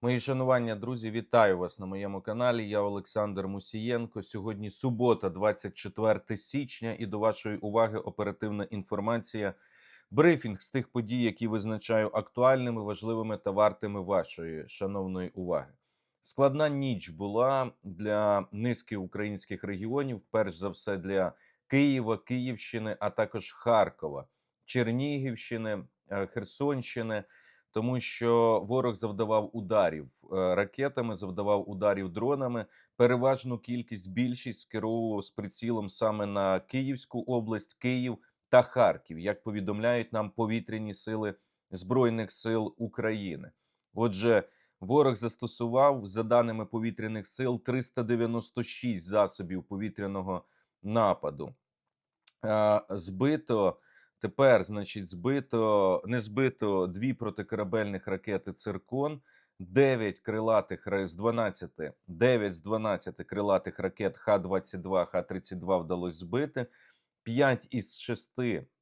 Мої шанування, друзі, вітаю вас на моєму каналі. Я Олександр Мусієнко. Сьогодні субота, 24 січня, і до вашої уваги оперативна інформація. Брифінг з тих подій, які визначаю актуальними, важливими та вартими вашої шановної уваги. Складна ніч була для низки українських регіонів, перш за все для Києва, Київщини, а також Харкова, Чернігівщини, е, Херсонщини тому що ворог завдавав ударів е, ракетами, завдавав ударів дронами. Переважну кількість більшість скеровував з прицілом саме на Київську область, Київ та Харків, як повідомляють нам повітряні сили Збройних сил України. Отже, ворог застосував за даними повітряних сил 396 засобів повітряного нападу. Е, Збито Тепер, значить, збито не збито дві протикорабельних ракети Циркон, 9 крилатих з 12, 9 з 12 крилатих ракет Х-22, Х-32 вдалося збити, 5 із 6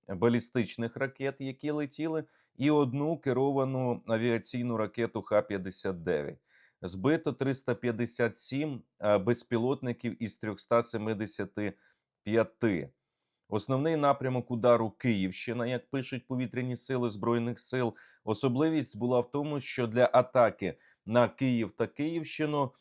балістичних ракет, які летіли, і одну керовану авіаційну ракету Х-59. Збито 357 е, безпілотників із 375. Основний напрямок удару Київщина, як пишуть повітряні сили збройних сил. Особливість була в тому, що для атаки на Київ та Київщину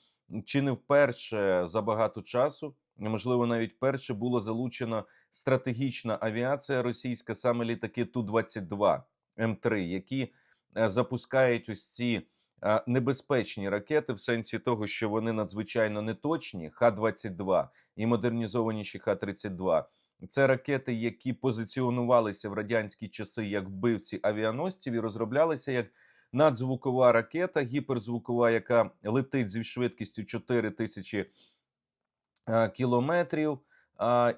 чи не вперше за багато часу, можливо, навіть вперше було залучено стратегічна авіація російська, саме літаки Ту 22 М3, які е, запускають ось ці е, небезпечні ракети, в сенсі того, що вони надзвичайно неточні, Х-22 і модернізованіші Х-32. Це ракети, які позиціонувалися в радянські часи як вбивці авіаносців і розроблялися як надзвукова ракета, гіперзвукова, яка летить зі швидкістю 4 тисячі е, кілометрів,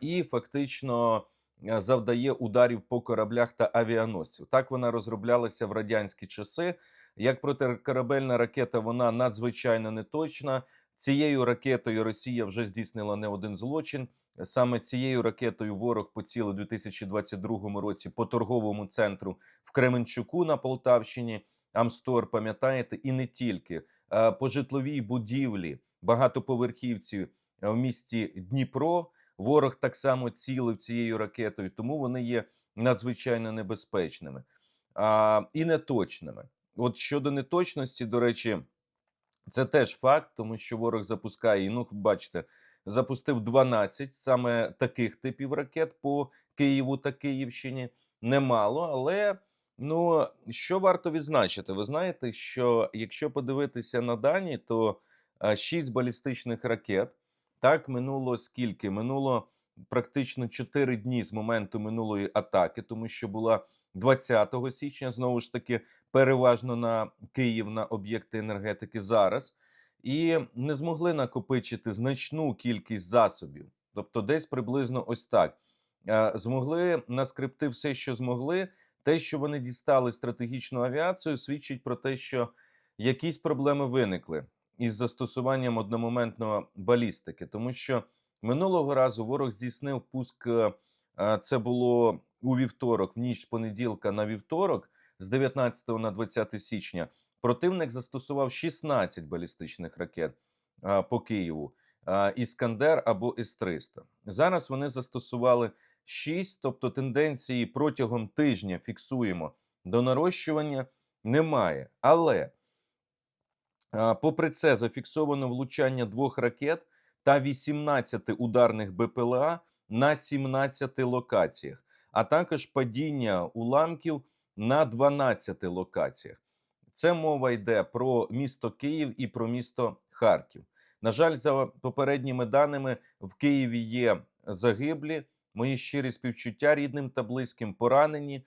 і фактично е, завдає ударів по кораблях та авіаносців. Так вона розроблялася в радянські часи. Як протикорабельна ракета, вона надзвичайно неточна. Цією ракетою Росія вже здійснила не один злочин. Саме цією ракетою ворог поцілив у 2022 році по торговому центру в Кременчуку на Полтавщині. Амстор, пам'ятаєте, і не тільки по житловій будівлі багатоповерхівці в місті Дніпро. Ворог так само цілив цією ракетою, тому вони є надзвичайно небезпечними а, і неточними. От щодо неточності, до речі, це теж факт, тому що ворог запускає, ну, бачите, запустив 12 саме таких типів ракет по Києву та Київщині. Немало, але ну що варто відзначити? Ви знаєте, що якщо подивитися на дані, то 6 балістичних ракет так минуло скільки? Минуло практично 4 дні з моменту минулої атаки, тому що була 20 січня, знову ж таки, переважно на Київ на об'єкти енергетики зараз і не змогли накопичити значну кількість засобів. Тобто, десь приблизно ось так. Е, Змогли наскрипти все, що змогли. Те, що вони дістали стратегічну авіацію, свідчить про те, що якісь проблеми виникли із застосуванням одномоментного балістики, тому що минулого разу ворог здійснив пуск. е, е, Це було у вівторок, в ніч з понеділка на вівторок, з 19 на 20 січня. Противник застосував 16 балістичних ракет по Києву. Іскандер або С-300. Зараз вони застосували 6, тобто тенденції протягом тижня фіксуємо до нарощування немає. Але, попри це, зафіксовано влучання двох ракет та 18 ударних БПЛА на 17 локаціях, а також падіння уламків на 12 локаціях. Це мова йде про місто Київ і про місто Харків. На жаль, за попередніми даними, в Києві є загиблі. Мої щирі співчуття рідним та близьким поранені.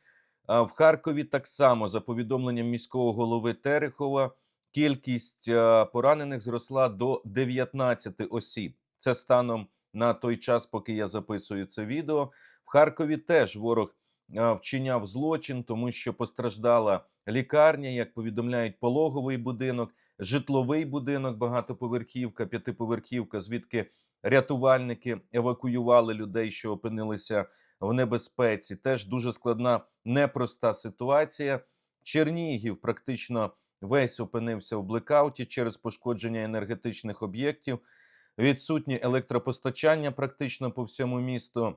В Харкові так само, за повідомленням міського голови Терехова, кількість е, поранених зросла до 19 осіб. Це станом на той час, поки я записую це відео. В Харкові теж ворог е, вчиняв злочин, тому що постраждала лікарня, як повідомляють, пологовий будинок, житловий будинок, багатоповерхівка, п'ятиповерхівка, звідки рятувальники евакуювали людей, що опинилися в небезпеці. Теж дуже складна, непроста ситуація. Чернігів практично весь опинився в блекауті через пошкодження енергетичних об'єктів, відсутнє електропостачання практично по всьому місту.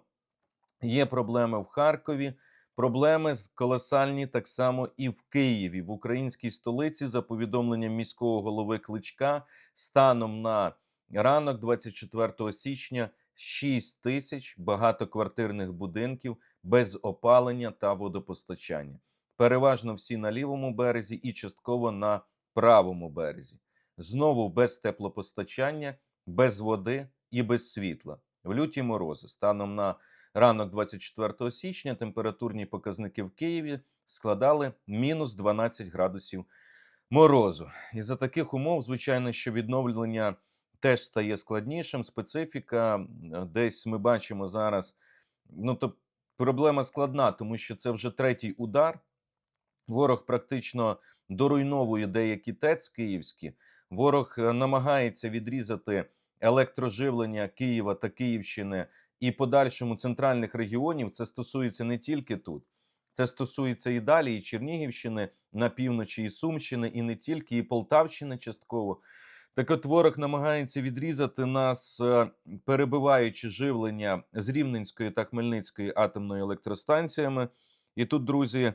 Є проблеми в Харкові. Проблеми з- колосальні так само і в Києві, в українській столиці, за повідомленням міського голови Кличка, станом на ранок, 24 січня, 6 тисяч багатоквартирних будинків без опалення та водопостачання. Переважно всі на лівому березі і частково на правому березі. Знову без теплопостачання, без води і без світла. В люті морози станом на ранок 24 січня температурні показники в Києві складали мінус 12 градусів морозу. І за таких умов, звичайно, що відновлення теж стає складнішим. Специфіка десь ми бачимо зараз. Ну, то проблема складна, тому що це вже третій удар. Ворог практично доруйновує деякі ТЕЦ київські. Ворог е, намагається відрізати електроживлення Києва та Київщини і подальшому центральних регіонів. Це стосується не тільки тут. Це стосується і далі, і Чернігівщини на півночі, і Сумщини, і не тільки, і Полтавщини частково. Так от ворог намагається відрізати нас, е, перебиваючи живлення з Рівненської та Хмельницької атомної електростанціями. І тут, друзі,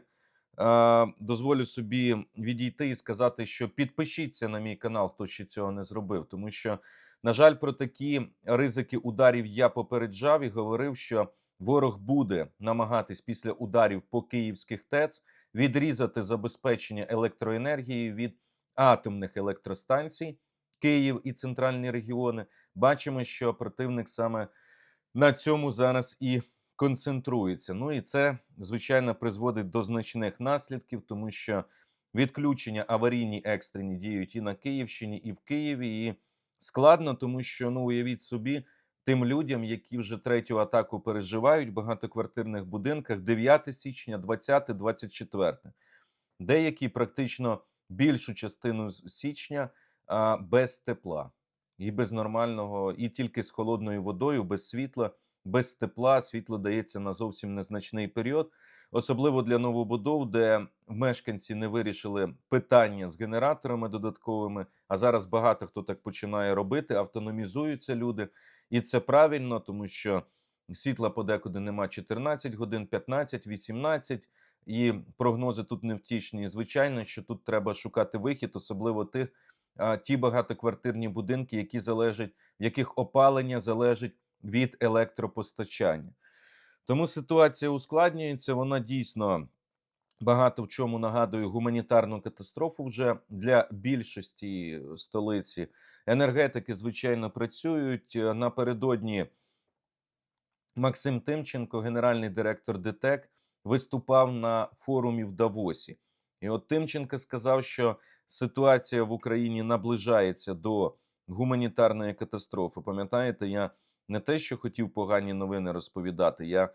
дозволю собі відійти і сказати, що підпишіться на мій канал, хто ще цього не зробив, тому що, на жаль, про такі ризики ударів я попереджав і говорив, що ворог буде намагатись після ударів по київських ТЕЦ відрізати забезпечення електроенергії від атомних електростанцій. Київ і центральні регіони. Бачимо, що противник саме на цьому зараз і концентрується. Ну і це, звичайно, призводить до значних наслідків, тому що відключення аварійні екстрені діють і на Київщині, і в Києві. І складно, тому що ну уявіть собі. Тим людям, які вже третю атаку переживають в багатоквартирних будинках 9 січня, 20, 24. Деякі практично більшу частину січня а, без тепла і без нормального, і тільки з холодною водою, без світла, без тепла. Світло дається на зовсім незначний період, особливо для новобудов, де мешканці не вирішили питання з генераторами додатковими. А зараз багато хто так починає робити, автономізуються люди, і це правильно, тому що. Світла подекуди нема 14 годин, 15, 18, і прогнози тут невтішні. І, Звичайно, що тут треба шукати вихід, особливо тих, а, ті багатоквартирні будинки, які залежать, в яких опалення залежить від електропостачання. Тому ситуація ускладнюється. Вона дійсно багато в чому нагадує гуманітарну катастрофу вже для більшості столиці. Енергетики, звичайно, працюють напередодні. Максим Тимченко, генеральний директор ДТЕК, виступав на форумі в Давосі. І от Тимченко сказав, що ситуація в Україні наближається до гуманітарної катастрофи. Пам'ятаєте, я не те, що хотів погані новини розповідати, я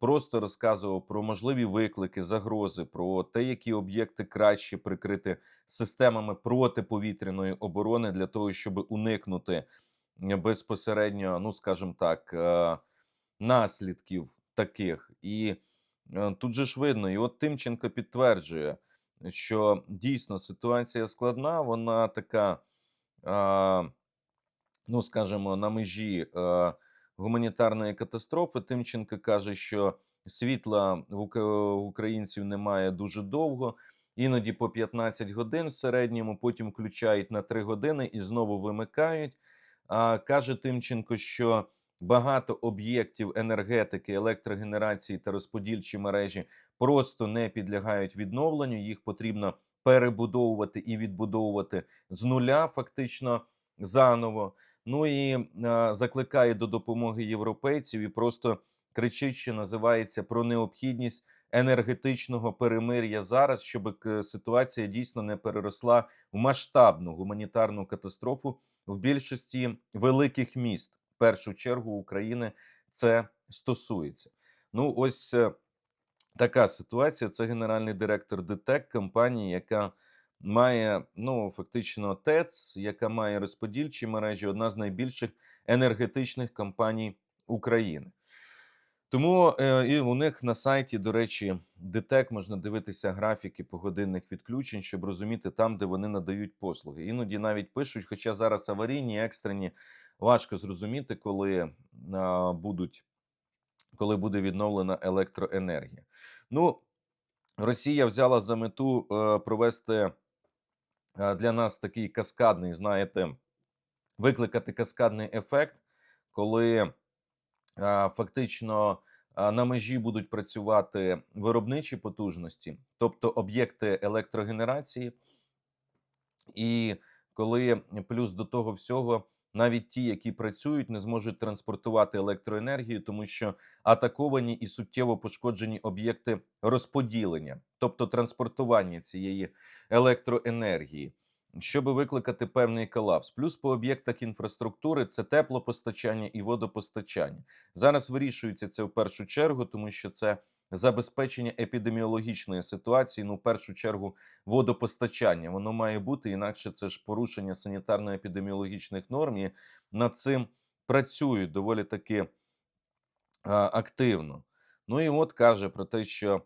просто розказував про можливі виклики, загрози, про те, які об'єкти краще прикрити системами протиповітряної оборони для того, щоб уникнути е, безпосередньо, ну скажімо так. е, наслідків таких. І е, тут же ж видно, і от Тимченко підтверджує, що дійсно ситуація складна, вона така, а, ну скажімо, на межі е, гуманітарної катастрофи. Тимченко каже, що світла в українців немає дуже довго. Іноді по 15 годин в середньому, потім включають на 3 години і знову вимикають. А, каже Тимченко, що багато об'єктів енергетики, електрогенерації та розподільчі мережі просто не підлягають відновленню. Їх потрібно перебудовувати і відбудовувати з нуля, фактично заново. Ну і е, закликає до допомоги європейців і просто кричить, що називається про необхідність енергетичного перемир'я зараз, щоб ситуація дійсно не переросла в масштабну гуманітарну катастрофу в більшості великих міст. В першу чергу України це стосується. Ну, ось е, така ситуація. Це генеральний директор ДТЕК, компанії, яка має ну фактично ТЕЦ, яка має розподільчі мережі, одна з найбільших енергетичних компаній України. Тому е, і у них на сайті, до речі, ДТЕК можна дивитися графіки погодинних відключень, щоб розуміти там, де вони надають послуги. Іноді навіть пишуть, хоча зараз аварійні, екстрені, важко зрозуміти, коли а, будуть, коли буде відновлена електроенергія. Ну, Росія взяла за мету е, провести е, для нас такий каскадний, знаєте, викликати каскадний ефект, коли фактично на межі будуть працювати виробничі потужності, тобто об'єкти електрогенерації, і коли плюс до того всього. Навіть ті, які працюють, не зможуть транспортувати електроенергію, тому що атаковані і суттєво пошкоджені об'єкти розподілення, тобто транспортування цієї електроенергії щоб викликати певний колапс. Плюс по об'єктах інфраструктури це теплопостачання і водопостачання. Зараз вирішується це в першу чергу, тому що це забезпечення епідеміологічної ситуації. Ну, в першу чергу, водопостачання. Воно має бути, інакше це ж порушення санітарно-епідеміологічних норм. І над цим працюють доволі таки а, активно. Ну і от каже про те, що.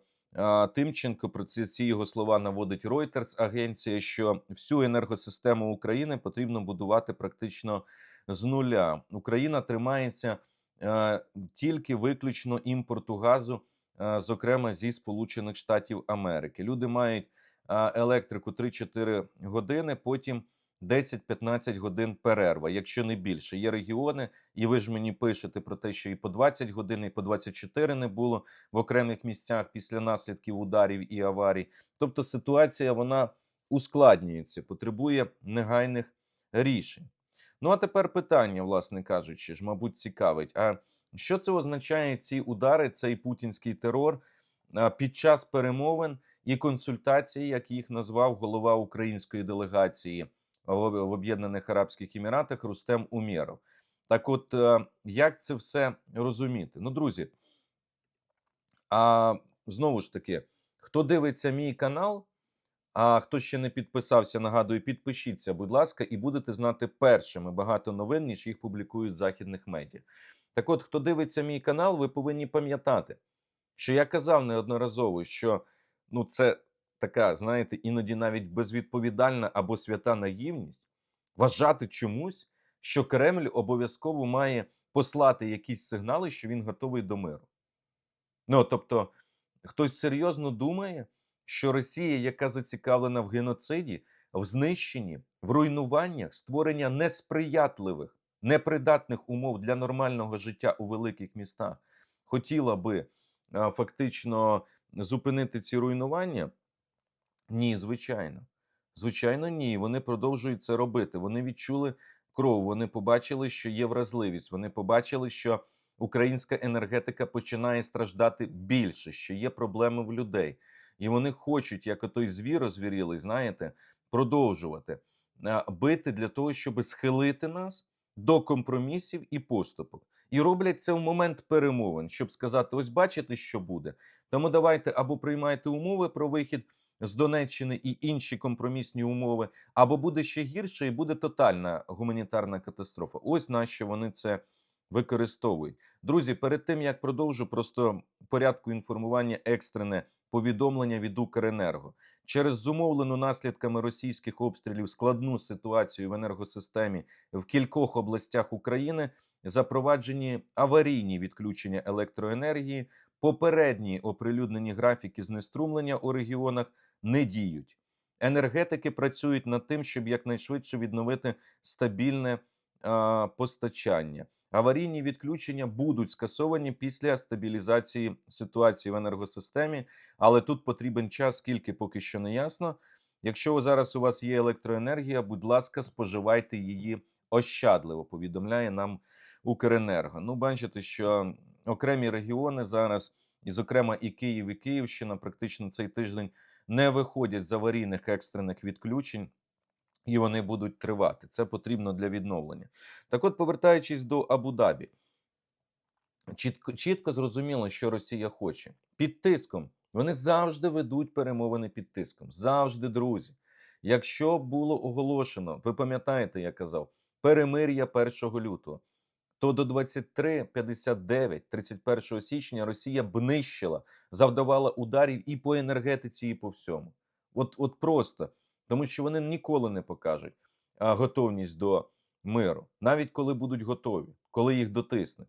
Тимченко про ці, ці його слова наводить Reuters, агенція, що всю енергосистему України потрібно будувати практично з нуля. Україна тримається е, тільки виключно імпорту газу, е, зокрема зі Сполучених Штатів Америки. Люди мають е, електрику 3-4 години, потім 10-15 годин перерва, якщо не більше. Є регіони, і ви ж мені пишете про те, що і по 20 годин, і по 24 не було в окремих місцях після наслідків ударів і аварій. Тобто ситуація вона ускладнюється, потребує негайних рішень. Ну а тепер питання, власне кажучи, ж, мабуть, цікавить. А що це означає ці удари, цей путінський терор під час перемовин і консультацій, як їх назвав голова української делегації? В Об'єднаних Арабських Еміратах Рустем Умєров. Так, от е, як це все розуміти? Ну, друзі, а знову ж таки, хто дивиться мій канал, а хто ще не підписався, нагадую, підпишіться, будь ласка, і будете знати першими багато новин, ніж їх публікують в західних медіа. Так от, хто дивиться мій канал, ви повинні пам'ятати, що я казав неодноразово, що ну, це така, знаєте, іноді навіть безвідповідальна або свята наївність вважати чомусь, що Кремль обов'язково має послати якісь сигнали, що він готовий до миру. Ну тобто, хтось серйозно думає, що Росія, яка зацікавлена в геноциді, в знищенні, в руйнуваннях, створення несприятливих, непридатних умов для нормального життя у великих містах, хотіла би фактично зупинити ці руйнування. Ні, звичайно. Звичайно, ні. Вони продовжують це робити. Вони відчули кров, вони побачили, що є вразливість. Вони побачили, що українська енергетика починає страждати більше, що є проблеми в людей. І вони хочуть, як отой звір розвірілий, знаєте, продовжувати бити для того, щоб схилити нас до компромісів і поступок. І роблять це в момент перемовин, щоб сказати: ось бачите, що буде. Тому давайте або приймайте умови про вихід з Донеччини і інші компромісні умови, або буде ще гірше, і буде тотальна гуманітарна катастрофа. Ось на що вони це використовують. Друзі, перед тим як продовжу, просто порядку інформування екстрене повідомлення від Укренерго через зумовлену наслідками російських обстрілів складну ситуацію в енергосистемі в кількох областях України. Запроваджені аварійні відключення електроенергії, попередні оприлюднені графіки знеструмлення у регіонах не діють. Енергетики працюють над тим, щоб якнайшвидше відновити стабільне а, постачання. Аварійні відключення будуть скасовані після стабілізації ситуації в енергосистемі, але тут потрібен час, скільки поки що не ясно. Якщо зараз у вас є електроенергія, будь ласка, споживайте її ощадливо. Повідомляє нам Укренерго. Ну, бачите, що окремі регіони зараз, і, зокрема, і Київ, і Київщина, практично цей тиждень не виходять з аварійних екстрених відключень. І вони будуть тривати. Це потрібно для відновлення. Так от, повертаючись до Абу-Дабі, чітко чітко зрозуміло, що Росія хоче. Під тиском. Вони завжди ведуть перемовини під тиском. Завжди, друзі. Якщо було оголошено, ви пам'ятаєте, я казав, перемир'я 1 лютого, то до 23.59, 31 січня Росія б нищила, завдавала ударів і по енергетиці, і по всьому. От, от просто тому, що вони ніколи не покажуть готовність до миру, навіть коли будуть готові, коли їх дотиснуть.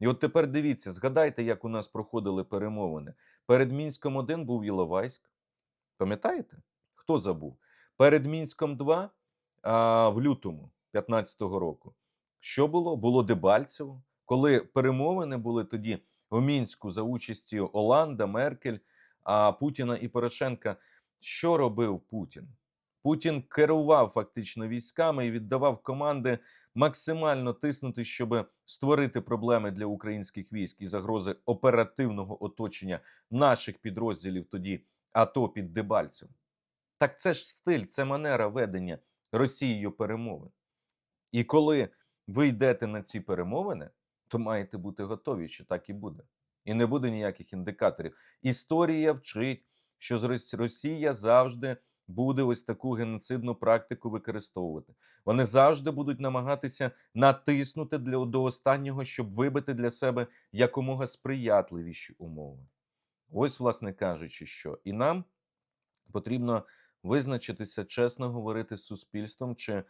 І от тепер дивіться, згадайте, як у нас проходили перемовини. Перед Мінськом 1 був Іловайськ. Пам'ятаєте? Хто забув? Перед Мінськом 2 а, в лютому 15-го року. Що було? Було Дебальцево. Коли перемовини були тоді у Мінську за участі Оланда, Меркель, а Путіна і Порошенка. Що робив Путін? Путін керував фактично військами і віддавав команди максимально тиснути, щоб створити проблеми для українських військ і загрози оперативного оточення наших підрозділів тоді АТО під Дебальцем. Так це ж стиль, це манера ведення Росією перемовин. І коли ви йдете на ці перемовини, то маєте бути готові, що так і буде. І не буде ніяких індикаторів. Історія вчить, що Росія завжди буде ось таку геноцидну практику використовувати. Вони завжди будуть намагатися натиснути для до останнього, щоб вибити для себе якомога сприятливіші умови. Ось, власне кажучи, що і нам потрібно визначитися, чесно говорити з суспільством, чи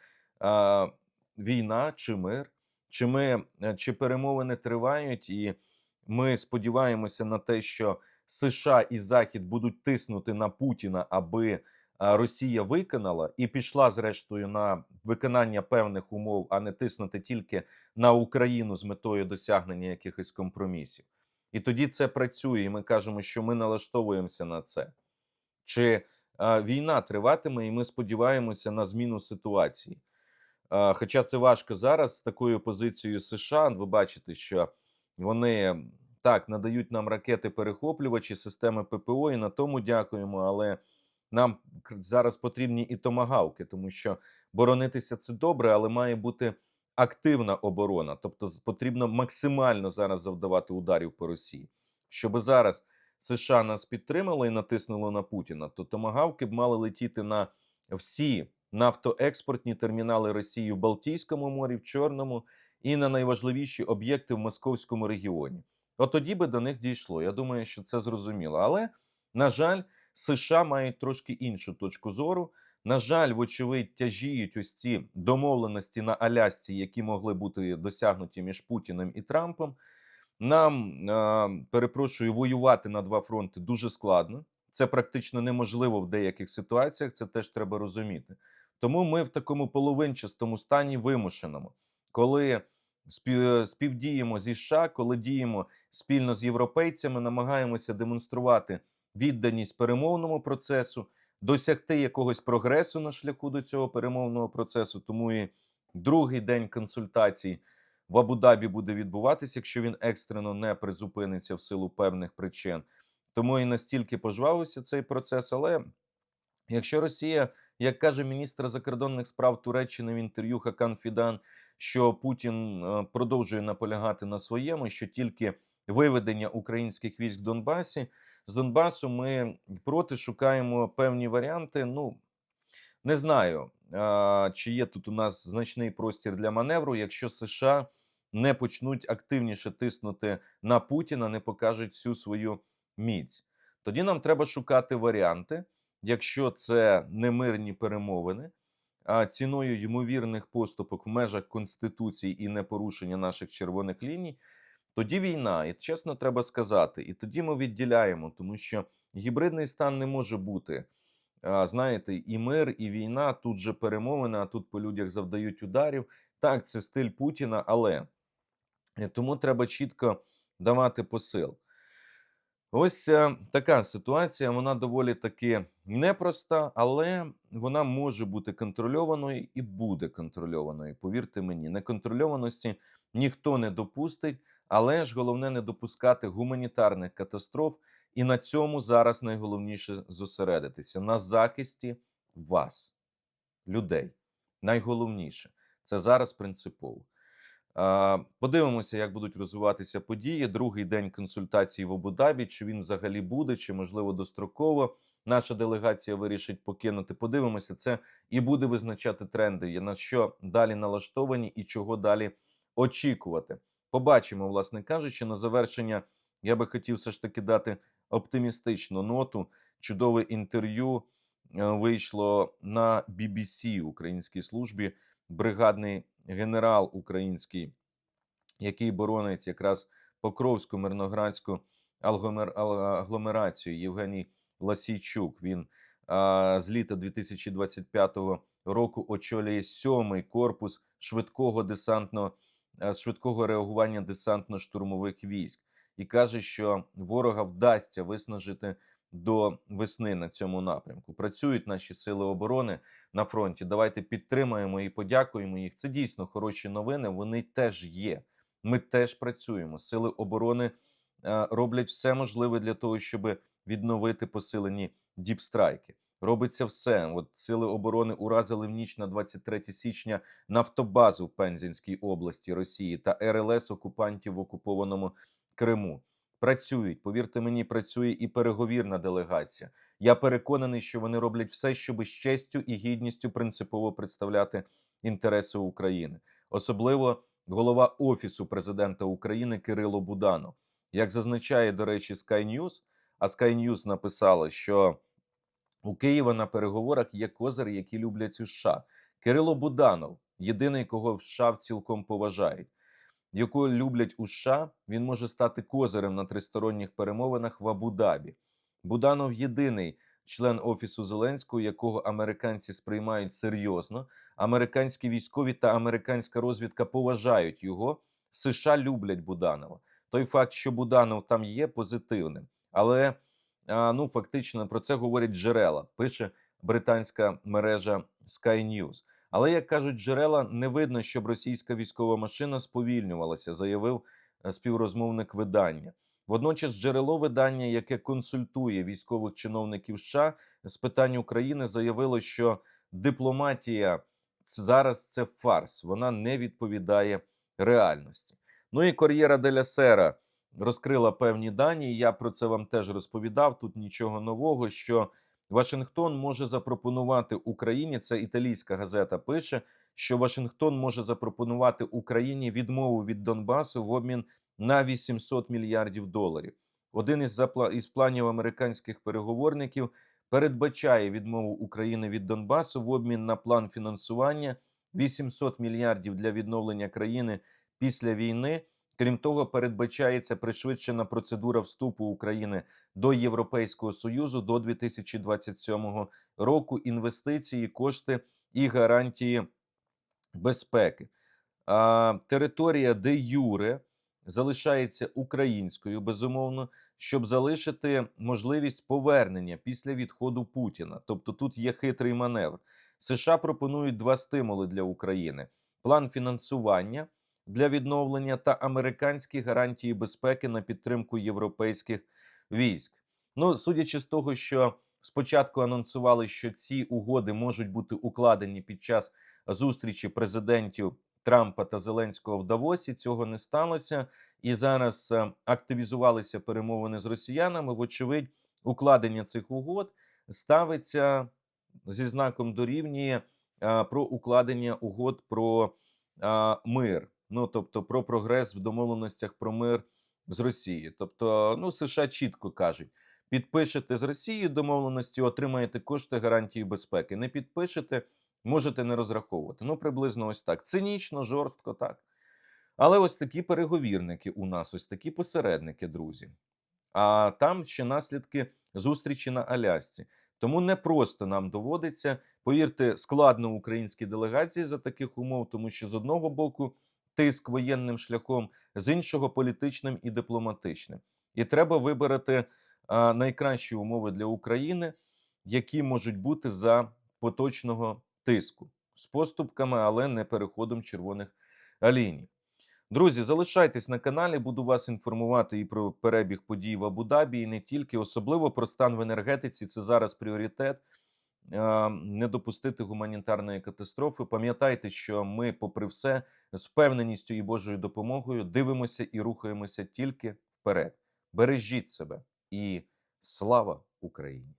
війна, чи мир, чи ми е, чи перемовини тривають, і ми сподіваємося на те, що США і Захід будуть тиснути на Путіна, аби Росія виконала і пішла зрештою на виконання певних умов, а не тиснути тільки на Україну з метою досягнення якихось компромісів. І тоді це працює, і ми кажемо, що ми налаштовуємося на це. Чи а, війна триватиме, і ми сподіваємося на зміну ситуації. Хоча це важко зараз з такою позицією США. Ви бачите, що вони так надають нам ракети перехоплювачі, системи ППО, і на тому дякуємо. Але нам зараз потрібні і томагавки, тому що боронитися це добре, але має бути активна оборона. Тобто потрібно максимально зараз завдавати ударів по Росії. Щоб зараз США нас підтримали і натиснуло на Путіна, то томагавки б мали летіти на всі нафтоекспортні термінали Росії в Балтійському морі, в Чорному і на найважливіші об'єкти в московському регіоні. От тоді би до них дійшло. Я думаю, що це зрозуміло. Але, на жаль, США мають трошки іншу точку зору. На жаль, вочевидь, тяжіють ось ці домовленості на Алясці, які могли бути досягнуті між Путіним і Трампом. Нам, е, перепрошую, воювати на два фронти дуже складно. Це практично неможливо в деяких ситуаціях, це теж треба розуміти. Тому ми в такому половинчастому стані вимушеному, коли співдіємо зі США, коли діємо спільно з європейцями, намагаємося демонструвати відданість перемовному процесу, досягти якогось прогресу на шляху до цього перемовного процесу. Тому і другий день консультацій в Абу-Дабі буде відбуватися, якщо він екстрено не призупиниться в силу певних причин. Тому і настільки пожвавився цей процес. Але якщо Росія, як каже міністр закордонних справ Туреччини в інтерв'ю Хакан Фідан, що Путін е, продовжує наполягати на своєму, що тільки виведення українських військ в Донбасі з Донбасу ми проти шукаємо певні варіанти. Ну не знаю, чи є тут у нас значний простір для маневру, якщо США не почнуть активніше тиснути на Путіна, не покажуть всю свою міць. Тоді нам треба шукати варіанти, якщо це не мирні перемовини, а ціною ймовірних поступок в межах Конституції і непорушення наших червоних ліній. Тоді війна, і чесно треба сказати, і тоді ми відділяємо, тому що гібридний стан не може бути. Знаєте, і мир, і війна, тут же перемовини, а тут по людях завдають ударів. Так, це стиль Путіна, але е, тому треба чітко давати посил. Ось е, така ситуація, вона доволі таки непроста, але вона може бути контрольованою і буде контрольованою. Повірте мені, неконтрольованості ніхто не допустить, але ж головне не допускати гуманітарних катастроф. І на цьому зараз найголовніше зосередитися на захисті вас, людей. Найголовніше це зараз принципово. Подивимося, як будуть розвиватися події. Другий день консультацій в Абу-Дабі, чи він взагалі буде, чи можливо достроково. Наша делегація вирішить покинути. Подивимося, це і буде визначати тренди, на що далі налаштовані і чого далі очікувати. Побачимо, власне кажучи, на завершення я би хотів все ж таки дати оптимістичну ноту. Чудове інтерв'ю е, вийшло на BBC українській службі. Бригадний генерал український, який боронить якраз Покровську мирноградську агломерацію Євгеній Ласійчук. Він а, з літа 2025 року очолює сьомий корпус швидкого десантного швидкого реагування десантно-штурмових військ і каже, що ворога вдасться виснажити до весни на цьому напрямку. Працюють наші сили оборони на фронті. Давайте підтримаємо і подякуємо їх. Це дійсно хороші новини. Вони теж є. Ми теж працюємо. Сили оборони е, роблять все можливе для того, щоб відновити посилені діпстрайки. Робиться все. От сили оборони уразили в ніч на 23 січня нафтобазу в Пензенській області Росії та РЛС окупантів в окупованому Криму. Працюють, повірте мені, працює і переговірна делегація. Я переконаний, що вони роблять все, щоб з честю і гідністю принципово представляти інтереси України, особливо голова офісу президента України Кирило Буданов. Як зазначає, до речі, Sky News, а Sky News написала, що у Києва на переговорах є козири, які люблять у США. Кирило Буданов, єдиний, кого в США цілком поважають, яку люблять у США, він може стати козирем на тристоронніх перемовинах в Абу-Дабі. Буданов єдиний член офісу Зеленського, якого американці сприймають серйозно. Американські військові та американська розвідка поважають його. США люблять Буданова. Той факт, що Буданов там є, позитивним. Але ну фактично про це говорять джерела. Пише британська мережа Sky News. Але як кажуть джерела, не видно, щоб російська військова машина сповільнювалася, заявив е, співрозмовник видання. Водночас, джерело видання, яке консультує військових чиновників США з питань України, заявило, що дипломатія зараз це фарс, вона не відповідає реальності. Ну і Кор'єра деля Сера розкрила певні дані. Я про це вам теж розповідав. Тут нічого нового. Що Вашингтон може запропонувати Україні, це італійська газета пише, що Вашингтон може запропонувати Україні відмову від Донбасу в обмін на 800 мільярдів доларів. Один із запла- із планів американських переговорників передбачає відмову України від Донбасу в обмін на план фінансування 800 мільярдів для відновлення країни після війни. Крім того, передбачається пришвидшена процедура вступу України до Європейського союзу до 2027 року. Інвестиції, кошти і гарантії безпеки. А, територія де Юре залишається українською, безумовно, щоб залишити можливість повернення після відходу Путіна. Тобто тут є хитрий маневр. США пропонують два стимули для України: план фінансування для відновлення та американські гарантії безпеки на підтримку європейських військ. Ну, судячи з того, що спочатку анонсували, що ці угоди можуть бути укладені під час зустрічі президентів Трампа та Зеленського в Давосі, цього не сталося. І зараз е, активізувалися перемовини з росіянами. Вочевидь, укладення цих угод ставиться зі знаком дорівнює е, про укладення угод про е, мир. Ну тобто про прогрес в домовленостях про мир з Росією. Тобто, ну США чітко кажуть: підпишете з Росією домовленості, отримаєте кошти гарантії безпеки. Не підпишете, можете не розраховувати. Ну, приблизно ось так. Цинічно, жорстко, так. Але ось такі переговірники у нас, ось такі посередники, друзі. А там ще наслідки зустрічі на Алясці. Тому не просто нам доводиться, повірте, складно українській делегації за таких умов, тому що з одного боку тиск воєнним шляхом, з іншого політичним і дипломатичним. І треба вибирати найкращі умови для України, які можуть бути за поточного тиску з поступками, але не переходом червоних ліній. Друзі, залишайтесь на каналі, буду вас інформувати і про перебіг подій в Абу-Дабі, і не тільки, особливо про стан в енергетиці. Це зараз пріоритет. Не допустити гуманітарної катастрофи. Пам'ятайте, що ми, попри все, з впевненістю і Божою допомогою дивимося і рухаємося тільки вперед. Бережіть себе і слава Україні!